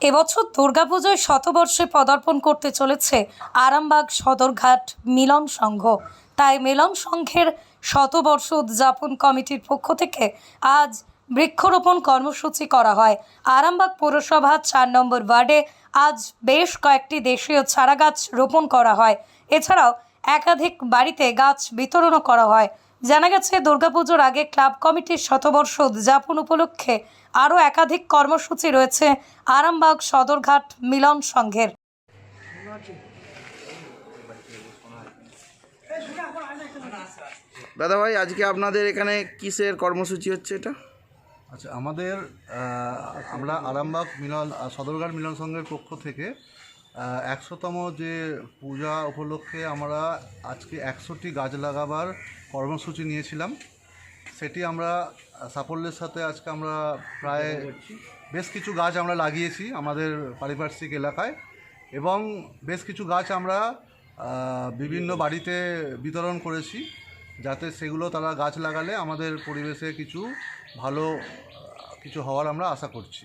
এবছর দুর্গাপুজোয় শতবর্ষে পদার্পণ করতে চলেছে আরামবাগ সদরঘাট মিলন সংঘ। তাই মিলন সংঘের শতবর্ষ উদযাপন কমিটির পক্ষ থেকে আজ বৃক্ষরোপণ কর্মসূচি করা হয়। আরামবাগ পৌরসভা চার নম্বর ওয়ার্ডে আজ বেশ কয়েকটি দেশীয় চারাগাছ রোপণ করা হয়। এছাড়াও একাধিক বাড়িতে গাছ বিতরণও করা হয়। জানা গেছে দুর্গাপুজোর আগে ক্লাব কমিটির শতবর্ষ উদযাপন উপলক্ষে আরও একাধিক কর্মসূচি রয়েছে আরামবাগ সদরঘাট মিলন সংঘের। দাদা ভাই আজকে আপনাদের এখানে কিসের কর্মসূচি হচ্ছে এটা? আচ্ছা আমাদের আমরা আরামবাগ মিলন সদরঘাট মিলন সংঘের পক্ষ থেকে একশোতম যে পূজা উপলক্ষে আমরা আজকে একশোটি গাছ লাগাবার কর্মসূচি নিয়েছিলাম। সেটি আমরা, সাফল্যের সাথে আজকে আমরা প্রায় বেশ কিছু গাছ আমরা লাগিয়েছি আমাদের পারিপার্শ্বিক এলাকায় এবং বেশ কিছু গাছ আমরা বিভিন্ন বাড়িতে বিতরণ করেছি যাতে সেগুলো তারা গাছ লাগালে আমাদের পরিবেশে কিছু ভালো, কিছু হওয়ার আমরা আশা করছি।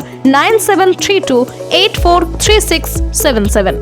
nine seven three two eight four three six seven seven